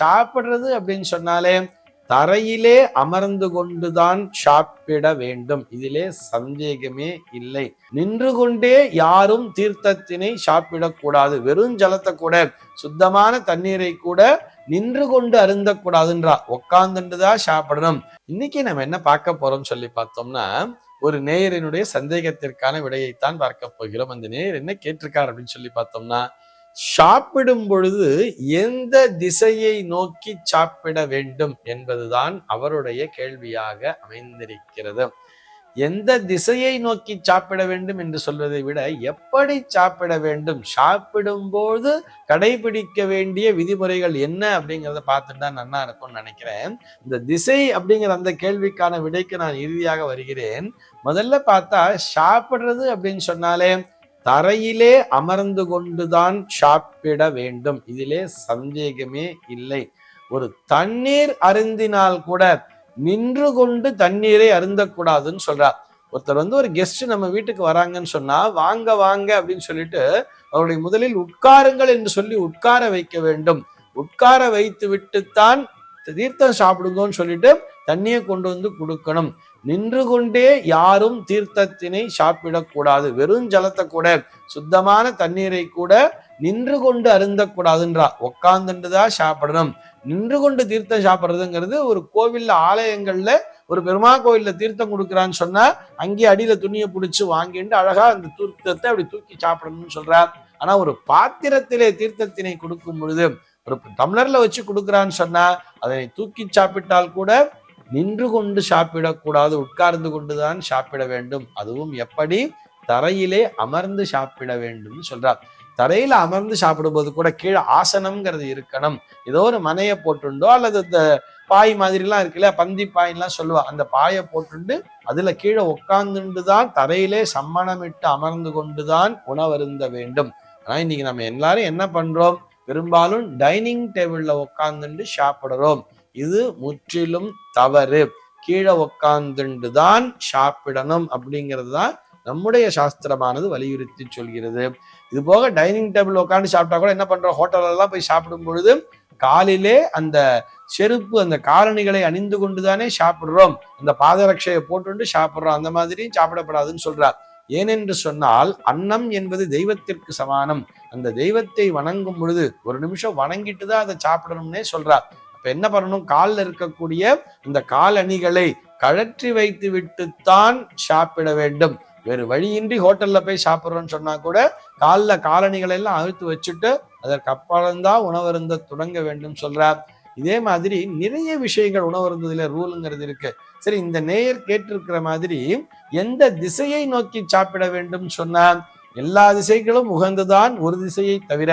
சாப்பிடுறது அப்படின்னு சொன்னாலே தரையிலே அமர்ந்து கொண்டுதான் சாப்பிட வேண்டும். இதிலே சந்தேகமே இல்லை. நின்று கொண்டே யாரும் தீர்த்தத்தினை சாப்பிடக்கூடாது. வெறும் ஜலத்தை கூட சுத்தமான தண்ணீரை கூட நின்று கொண்டு அருந்தக்கூடாதுன்றா. உட்காந்துட்டுதான் சாப்பிடணும். இன்னைக்கு நம்ம என்ன பார்க்க போறோம் சொல்லி பார்த்தோம்னா ஒரு நேயரினுடைய சந்தேகத்திற்கான விடையைத்தான் பார்க்க போகிறோம். அந்த நேயர் என்ன கேட்டிருக்கார் அப்படின்னு சொல்லி பார்த்தோம்னா சாப்பிடும் பொழுது எந்த திசையை நோக்கி சாப்பிட வேண்டும் என்பதுதான் அவருடைய கேள்வியாக அமைந்திருக்கிறது. எந்த திசையை நோக்கி சாப்பிட வேண்டும் என்று சொல்வதை விட எப்படி சாப்பிட வேண்டும் சாப்பிடும்போது கடைபிடிக்க வேண்டிய விதிமுறைகள் என்ன அப்படிங்கிறத பார்த்துட்டு தான் நல்லா இருக்கும்னு நினைக்கிறேன். இந்த திசை அப்படிங்கிற அந்த கேள்விக்கான விடைக்கு நான் இறுதியாக வருகிறேன். முதல்ல பார்த்தா சாப்பிடுறது அப்படின்னு சொன்னாலே தரையிலே அமர்ந்து கொண்டுதான் சாப்பிட வேண்டும். இதிலே சந்தேகமே இல்லை. ஒரு தண்ணீர் அருந்தினால் கூட நின்று கொண்டு தண்ணீரை அருந்தக்கூடாதுன்னு சொல்றார். ஒருத்தர் வந்து ஒரு கெஸ்ட் நம்ம வீட்டுக்கு வராங்கன்னு சொன்னா வாங்க வாங்க அப்படின்னு சொல்லிட்டு அவருடைய முதலில் உட்காருங்கள் என்று சொல்லி உட்கார வைக்க வேண்டும். உட்கார வைத்து விட்டுத்தான் தீர்த்தம் சாப்பிடுங்கன்னு சொல்லிட்டு தண்ணியை கொண்டு வந்து கொடுக்கணும். நின்று கொண்டே யாரும் தீர்த்தத்தினை சாப்பிடக்கூடாது. வெறும் ஜலத்தை கூட சுத்தமான தண்ணீரை கூட நின்று கொண்டு அருந்தக்கூடாதுன்றா. உட்காந்துட்டு தான் சாப்பிடணும். நின்று கொண்டு தீர்த்தம் சாப்பிட்றதுங்கிறது ஒரு கோவில்ல ஆலயங்கள்ல ஒரு பெருமா கோயில்ல தீர்த்தம் கொடுக்குறான்னு சொன்னா அங்கேயே அடியில துணியை பிடிச்சி வாங்கிட்டு அழகா அந்த தீர்த்தத்தை அப்படி தூக்கி சாப்பிடணும்னு சொல்றார். ஆனா ஒரு பாத்திரத்திலே தீர்த்தத்தினை கொடுக்கும் பொழுது ஒரு டம்ளர்ல வச்சு கொடுக்குறான்னு சொன்னா அதனை தூக்கி சாப்பிட்டால் கூட நின்று கொண்டு சாப்பிடக்கூடாது உட்கார்ந்து கொண்டுதான் சாப்பிட வேண்டும். அதுவும் எப்படி? தரையிலே அமர்ந்து சாப்பிட வேண்டும் சொல்றார். தரையில அமர்ந்து சாப்பிடும்போது கூட கீழே ஆசனம்ங்கிறது இருக்கணும். ஏதோ ஒரு மனையை போட்டுண்டோ அல்லது இந்த பாய் மாதிரிலாம் இருக்குல்ல பந்தி பாயின்லாம் சொல்லுவா அந்த பாயை போட்டுண்டு அதுல கீழே உட்கார்ந்துண்டு தான் தரையிலே சம்மணமிட்டு அமர்ந்து கொண்டுதான் உணவருந்த வேண்டும். ஆனா இன்னைக்கு நம்ம எல்லாரும் என்ன பண்றோம்? பெரும்பாலும் டைனிங் டேபிள்ல உட்கார்ந்துட்டு சாப்பிடுறோம். இது முற்றிலும் தவறு. கீழே உட்கார்ந்துட்டு தான் சாப்பிடணும் அப்படிங்கிறது தான் நம்முடைய சாஸ்திரமானது வலியுறுத்தி சொல்கிறது. இது போக டைனிங் டேபிள் உட்காந்து சாப்பிட்டா கூட என்ன பண்றோம்? ஹோட்டல்ல எல்லாம் போய் சாப்பிடும் பொழுது காலிலே அந்த செருப்பு அந்த காலணிகளை அணிந்து கொண்டுதானே சாப்பிடுறோம். அந்த பாதரட்சையை போட்டுண்டு சாப்பிடுறோம். அந்த மாதிரி சாப்பிடப்படாதுன்னு சொல்றார். ஏனென்று சொன்னால் அன்னம் என்பது தெய்வத்திற்கு சமானம். அந்த தெய்வத்தை வணங்கும் பொழுது ஒரு நிமிஷம் வணங்கிட்டு தான் அதை சாப்பிடணும்னே சொல்றார். அப்ப என்ன பண்ணணும்? காலில் இருக்கக்கூடிய இந்த காலணிகளை கழற்றி வைத்து விட்டுத்தான் சாப்பிட வேண்டும். வேறு வழியின்றி ஹோட்டல்ல போய் சாப்பிட்றோன்னு சொன்னா கூட காலில் காலணிகளை எல்லாம் அழுத்து வச்சுட்டு அதற்கு அப்புறம்தான் உணவருந்த தொடங்க வேண்டும் சொல்றார். இதே மாதிரி நிறைய விஷயங்கள் உணவருந்ததுல ரூலுங்கிறது இருக்கு. சரி இந்த நேயர் கேட்டிருக்கிற மாதிரி எந்த திசையை நோக்கி சாப்பிட வேண்டும் சொன்னால் எல்லா திசைகளும் உகந்துதான் ஒரு திசையை தவிர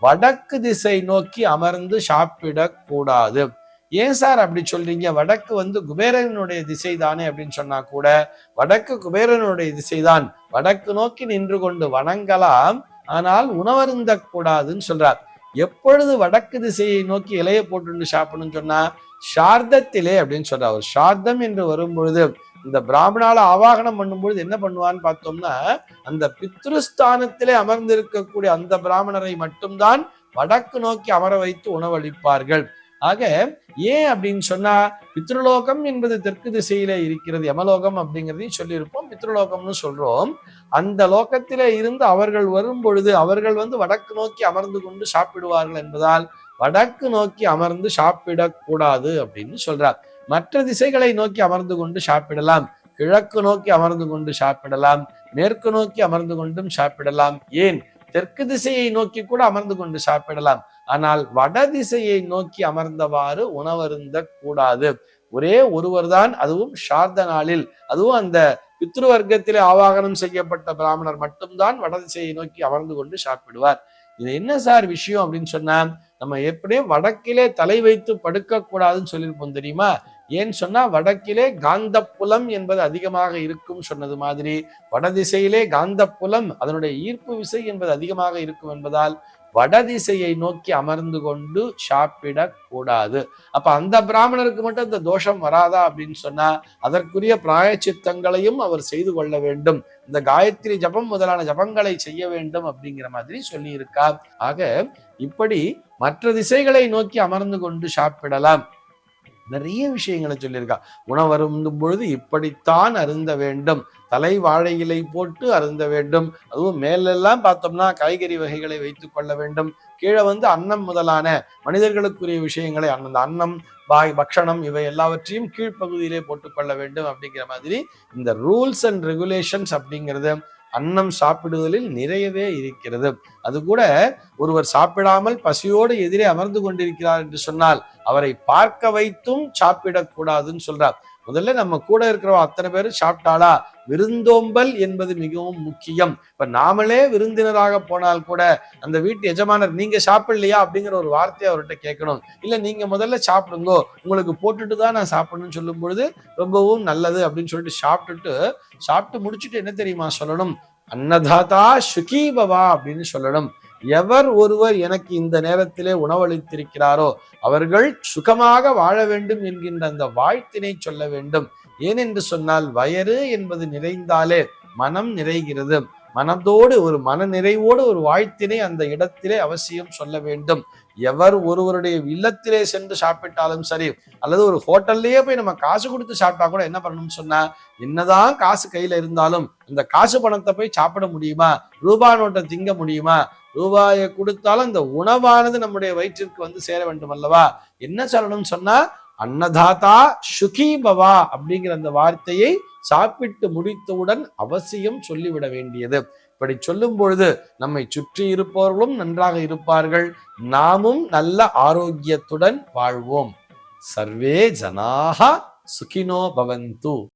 வடக்கு திசை நோக்கி அமர்ந்து சாப்பிடக் கூடாது. ஏன் சார் அப்படி சொல்றீங்க? வடக்கு வந்து குபேரனுடைய திசை தானே அப்படின்னு சொன்னா கூட வடக்கு குபேரனுடைய திசைதான். வடக்கு நோக்கி நின்று கொண்டு வணங்கலாம் ஆனால் உணவருந்த கூடாதுன்னு சொல்றார். எப்பொழுது வடக்கு திசையை நோக்கி இலையை போட்டு சாப்பிடணும்னு சொன்னா சார்தத்திலே அப்படின்னு சொல்றார் அவர். சார்தம் என்று வரும் பொழுது இந்த பிராமணால ஆவாகனம் பண்ணும்பொழுது என்ன பண்ணுவான்னு பார்த்தோம்னா அந்த பித்ருஸ்தானத்திலே அமர்ந்திருக்கக்கூடிய அந்த பிராமணரை மட்டும்தான் வடக்கு நோக்கி அமர வைத்து உணவளிப்பார்கள். ஆக ஏன் அப்படின்னு சொன்னா பித்ருலோகம் என்பது தெற்கு திசையில இருக்கிறது யமலோகம் அப்படிங்கிறதையும் சொல்லியிருப்போம். பித்ருலோகம்னு சொல்றோம். அந்த லோகத்திலே இருந்து அவர்கள் வரும் பொழுது அவர்கள் வந்து வடக்கு நோக்கி அமர்ந்து கொண்டு சாப்பிடுவார்கள் என்பதால் வடக்கு நோக்கி அமர்ந்து சாப்பிடக்கூடாது அப்படின்னு சொல்றார். மற்ற திசைகளை நோக்கி அமர்ந்து கொண்டு சாப்பிடலாம். கிழக்கு நோக்கி அமர்ந்து கொண்டு சாப்பிடலாம். மேற்கு நோக்கி அமர்ந்து கொண்டும் சாப்பிடலாம். ஏன்? தெற்கு திசையை நோக்கி கூட அமர்ந்து கொண்டு சாப்பிடலாம். ஆனால் வட திசையை நோக்கி அமர்ந்தவாறு உணவருந்த கூடாது. ஒரே ஒருவர் தான் அதுவும் சார்த நாளில். அதுவும் அந்த பித்ரு வர்க்கத்திலே ஆவாகனம் செய்யப்பட்ட பிராமணர் மட்டும்தான் வட திசையை நோக்கி அமர்ந்து கொண்டு சாப்பிடுவார். இது என்ன சார் விஷயம் அப்படின்னு சொன்னா நம்ம எப்படியும் வடக்கிலே தலை வைத்து படுக்க கூடாதுன்னு சொல்லியிருப்போம் தெரியுமா? ஏன்னு சொன்னா வடக்கிலே காந்தப்புலம் என்பது அதிகமாக இருக்கும் சொன்னது மாதிரி வடதிசையிலே காந்தப்புலம் அதனுடைய ஈர்ப்பு விசை என்பது அதிகமாக இருக்கும் என்பதால் வடதிசையை நோக்கி அமர்ந்து கொண்டு சாப்பிடக் கூடாது அப்ப அந்த பிராமணருக்கு மட்டும் இந்த தோஷம் வராதா அப்படின்னு சொன்னா அதற்குரிய பிராயச்சித்தங்களையும் அவர் செய்து கொள்ள வேண்டும். இந்த காயத்ரி ஜபம் முதலான ஜபங்களை செய்ய வேண்டும் அப்படிங்கிற மாதிரி சொல்லியிருக்கார். ஆக இப்படி மற்ற திசைகளை நோக்கி அமர்ந்து கொண்டு சாப்பிடலாம். நிறைய விஷயங்களை சொல்லியிருக்கா. உணவருந்தும் பொழுது இப்படித்தான் அருந்த வேண்டும். தலை வாழை இலை போட்டு அருந்த வேண்டும். அதுவும் மேலெல்லாம் பார்த்தோம்னா காய்கறி வகைகளை வைத்துக் கொள்ள வேண்டும். கீழே வந்து அன்னம் முதலான மனிதர்களுக்குரிய விஷயங்களை அந்த அன்னம் பாய் பக்ஷணம் இவை எல்லாவற்றையும் கீழ்ப்பகுதியிலே போட்டுக்கொள்ள வேண்டும் அப்படிங்கிற மாதிரி இந்த ரூல்ஸ் அண்ட் ரெகுலேஷன்ஸ் அப்படிங்கிறது அன்னம் சாப்பிடுவதில் நிறையவே இருக்கிறது. அது கூட ஒருவர் சாப்பிடாமல் பசியோடு எதிரே அமர்ந்து கொண்டிருக்கிறார் என்று சொன்னால் அவரை பார்க்க வைத்தும் சாப்பிடக்கூடாதுன்னு சொல்றார். முதல்ல நம்ம கூட இருக்கிறவ அத்தனை பேரும் சாப்பிட்டாளா? விருந்தோம்பல் என்பது மிகவும் முக்கியம். இப்ப நாமளே விருந்தினராக போனால் கூட அந்த வீட்டு எஜமானர் நீங்க சாப்பிடலையா? அப்படிங்கிற ஒரு வார்த்தையை அவர்கிட்ட கேட்கணும். இல்ல நீங்க முதல்ல சாப்பிடுங்கோ. உங்களுக்கு போட்டுட்டு தான் நான் சாப்பிடணும்னு சொல்லும் பொழுது ரொம்பவும் நல்லது அப்படின்னு சொல்லிட்டு சாப்பிட்டுட்டு சாப்பிட்டு முடிச்சுட்டு என்ன தெரியுமா சொல்லணும்? அன்னதாதா சுகீபவா அப்படின்னு சொல்லணும். எவர் ஒருவர் எனக்கு இந்த நேரத்திலே உணவளித்திருக்கிறாரோ அவர்கள் சுகமாக வாழ வேண்டும் என்கின்ற அந்த வாழ்த்தினை சொல்ல வேண்டும். ஏனென்று சொன்னால் வயறு என்பது நிறைந்தாலே மனம் நிறைகிறது. மனதோடு ஒரு மன நிறைவோடு ஒரு வாழ்த்தினை அந்த இடத்திலே அவசியம் சொல்ல வேண்டும். எவர் ஒருவருடைய இல்லத்திலே சென்று சாப்பிட்டாலும் சரி அல்லது ஒரு ஹோட்டல்லையே போய் நம்ம காசு கொடுத்து சாப்பிட்டா கூட என்ன பண்ணணும்னு சொன்னா என்னதான் காசு கையில இருந்தாலும் இந்த காசு பணத்தை போய் சாப்பிட முடியுமா? ரூபா நோட்டை திங்க முடியுமா? ரூபாயை கொடுத்தாலும் இந்த உணவானது நம்முடைய வயிற்றிற்கு வந்து சேர வேண்டும் அல்லவா? என்ன சொல்லணும்னு சொன்னா அன்னதாதா சுகி பவா அப்படிங்கிற அந்த வார்த்தையை சாப்பிட்டு முடித்தவுடன் அவசியம் சொல்லிவிட வேண்டியது. இப்படி சொல்லும் பொழுது நம்மை சுற்றி இருப்பவர்களும் நன்றாக இருப்பார்கள். நாமும் நல்ல ஆரோக்கியத்துடன் வாழ்வோம். சர்வே ஜனாக சுகினோ பவந்து.